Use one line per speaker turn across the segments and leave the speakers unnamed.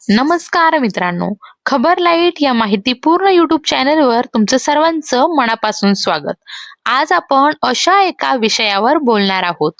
नमस्कार मित्रांनो खबर लाइट या माहितीपूर्ण युट्यूब चॅनलवर तुमचं सर्वांचं मनापासून स्वागत. आज आपण अशा एका विषयावर बोलणार आहोत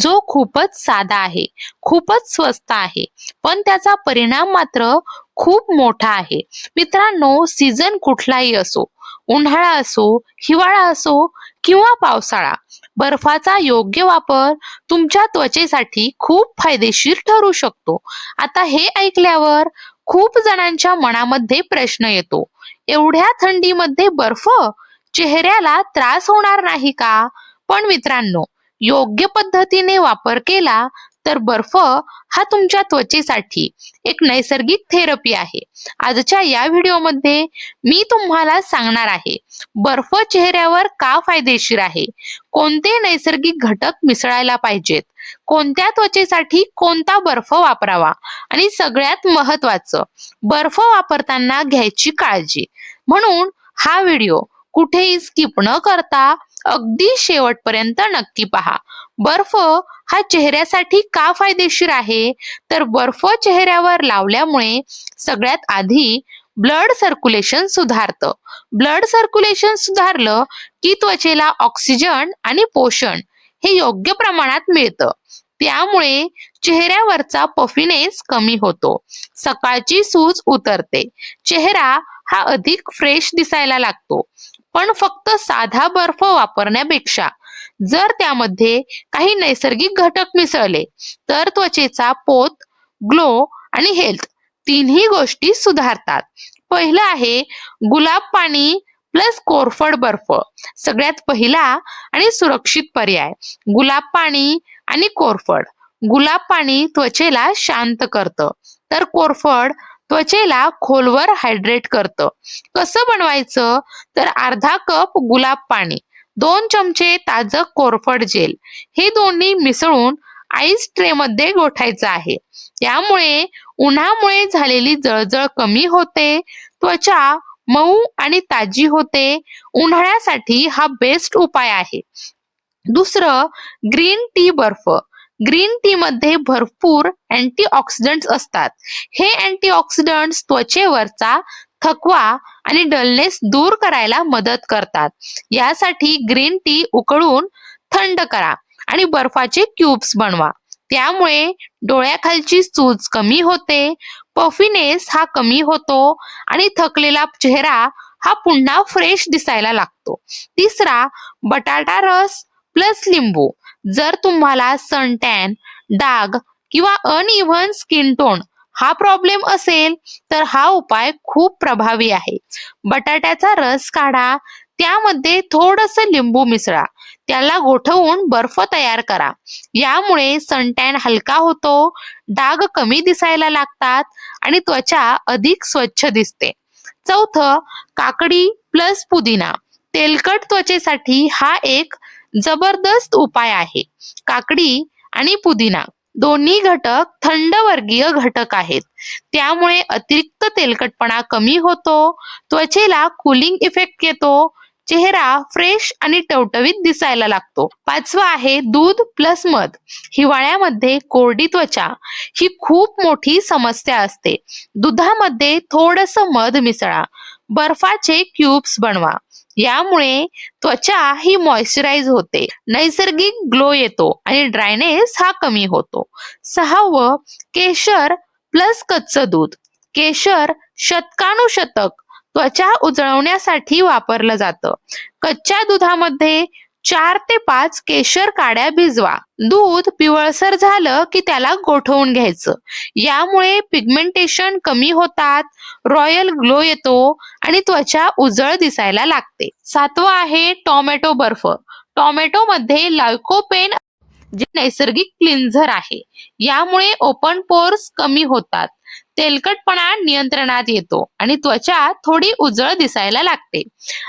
जो खूपच साधा आहे खूपच स्वस्त आहे पण त्याचा परिणाम मात्र खूप मोठा आहे. मित्रांनो सीझन कुठलाही असो उन्हाळा असो हिवाळा असो किंवा पावसाळा बर्फाचा योग्य वापर तुमच्या त्वचेसाठी खूप फायदेशीर ठरू शकतो. आता हे ऐकल्यावर खूप जणांच्या मनामध्ये प्रश्न येतो एवढ्या थंडीमध्ये बर्फ? चेहऱ्याला त्रास होणार नाही का? पण मित्रांनो योग्य पद्धतीने वापर केला तर बर्फ हा तुमच्या त्वचेसाठी एक नैसर्गिक थेरपी आहे. आजच्या या व्हिडिओमध्ये मी तुम्हाला सांगणार आहे बर्फ चेहऱ्यावर का फायदेशीर आहे? कोणते नैसर्गिक घटक मिसळायला पाहिजेत? कोणत्या त्वचेसाठी कोणता बर्फ वापरावा? आणि सगळ्यात महत्वाचं बर्फ वापरताना घ्यायची काळजी. म्हणून हा व्हिडिओ कुठेही स्किप न करता अगदी शेवटपर्यंत नक्की पहा. बर्फ हा चेहऱ्यासाठी का फायदेशीर आहे? तर बर्फ चेहऱ्यावर लावल्यामुळे सगळ्यात आधी ब्लड सर्क्युलेशन सुधारतं. ब्लड सर्क्युलेशन सुधारलं की त्वचेला ऑक्सिजन आणि पोषण हे योग्य प्रमाणात मिळतं. त्यामुळे चेहऱ्यावरचा पफिनेस कमी होतो. सकाळची सूज उतरते. चेहरा हा अधिक फ्रेश दिसायला लागतो. पण फक्त साधा बर्फ वापरण्यापेक्षा जर त्यामध्ये काही नैसर्गिक घटक मिसळले तर त्वचेचा पोत ग्लो आणि हेल्थ तिन्ही गोष्टी सुधारतात. पहिलं आहे गुलाब पाणी प्लस कोरफड बर्फ. सगळ्यात पहिला आणि सुरक्षित पर्याय. गुलाब पाणी आणि कोरफड. गुलाब पाणी त्वचेला शांत करतं. तर कोरफड त्वचेला खोलवर हायड्रेट करतं. कसं बनवायचं? तर अर्धा कप गुलाब पाणी दोन चमचे ताजं कोरफड जेल. हे दोन्ही मिसळून आईस ट्रे मध्ये गोठायचं आहे. त्यामुळे उन्हामुळे झालेली जळजळ कमी होते त्वचा मऊ आणि ताजी होते. उन्हाळ्यासाठी हा बेस्ट उपाय आहे. दुसरं ग्रीन टी बर्फ. ग्रीन टी मध्ये भरपूर अँटीऑक्सिडंट्स असतात. हे अँटीऑक्सिडंट्स त्वचेवरचा थकवा आणि डलनेस दूर करायला मदत करतात. यासाठी ग्रीन टी उकळून थंड करा आणि बर्फाचे क्यूब्स बनवा. त्यामुळे डोळ्याखालची चूज कमी होते पफिनेस हा कमी होतो आणि थकलेला चेहरा हा पुन्हा फ्रेश दिसायला लागतो. तिसरा बटाटा रस प्लस लिंबू. जर तुम्हाला सनटॅन डाग किंवा अनइव्हन स्किन टोन हा प्रॉब्लेम असेल तर हा उपाय खूप प्रभावी आहे. बटाट्याचा रस काढा त्यामध्ये थोडस लिंबू मिसळा त्याला गोठवून बर्फ तयार करा. यामुळे सनटॅन हलका होतो डाग कमी दिसायला लागतात आणि त्वचा अधिक स्वच्छ दिसते. चौथं काकडी प्लस पुदिना. तेलकट त्वचेसाठी हा एक जबरदस्त उपाय आहे. काकडी आणि पुदिना दोन्ही घटक थंड वर्गीय घटक आहेत. त्यामुळे अतिरिक्त तेलकटपणा कमी होतो त्वचेला कुलिंग इफेक्ट येतो चेहरा फ्रेश आणि टवटवीत दिसायला लागतो. पाचवा आहे दूध प्लस मध. हिवाळ्यामध्ये कोरडी त्वचा ही खूप मोठी समस्या असते. दुधामध्ये थोडस मध मिसळा. बर्फाचे क्यूब्स बनवा. यामुळे त्वचा ही मॉइश्चराइज होते. नैसर्गिक ग्लो येतो आणि ड्रायनेस हा कमी होतो. सहावं केशर प्लस कच्चं दूध. केशर शतकानुशतक त्वचा उजळवण्यासाठी वापरलं जातं. कच्च्या दुधामध्ये चार ते पाच केशर काड्या भिजवा. दूध पिवळसर झालं की त्याला गोठवून घ्यायचं. यामुळे पिगमेंटेशन कमी होतात रॉयल ग्लो येतो आणि त्वचा उजळ दिसायला लागते. सातवं आहे टोमॅटो बर्फ. टोमॅटो मध्ये लायकोपेन जे नैसर्गिक क्लिन्झर आहे. यामुळे ओपन पोर्स कमी होतात. तेलकटपणा नियंत्रणात येतो आणि त्वचा थोडी उजळ दिसायला लागते.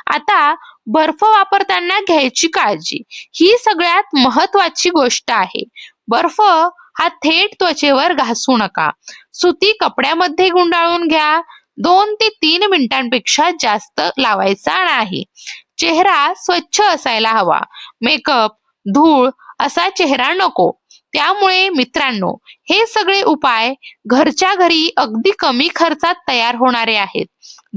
आता बर्फ वापरताना घ्यायची काळजी. ही सगळ्यात महत्वाची गोष्ट आहे. बर्फ हा थेट त्वचेवर घासू नका. सुती कपड्यामध्ये गुंडाळून घ्या. दोन ते तीन मिनिटांपेक्षा जास्त लावायचा नाही. चेहरा स्वच्छ असायला हवा. मेकअप धूळ असा चेहरा नको. त्यामुळे मित्रांनो हे सगळे उपाय घरच्या घरी अगदी कमी खर्चात तयार होणारे आहेत.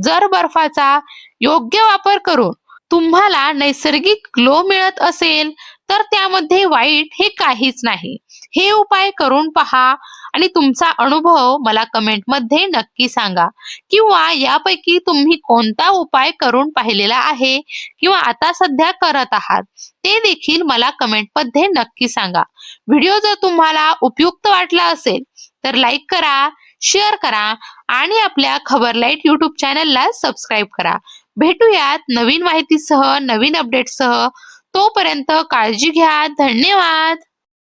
जर बर्फाचा योग्य वापर करून तुम्हाला नैसर्गिक ग्लो मिळत असेल तर त्यामध्ये वाईट हे काहीच नाही. हे उपाय करून पहा आणि तुमचा अनुभव मला कमेंटमध्ये नक्की सांगा. किंवा यापैकी तुम्ही कोणता उपाय करून पाहिलेला आहे किंवा आता सध्या करत आहात ते देखील मला कमेंटमध्ये नक्की सांगा. व्हिडिओ जर तुम्हाला उपयुक्त वाटला असेल तर लाईक करा शेअर करा आणि आपल्या खबरलाईट युट्यूब चॅनलला सबस्क्राईब करा. भेटूयात नवीन माहितीसह नवीन अपडेटसह तोपर्यंत काळजी घ्या. धन्यवाद.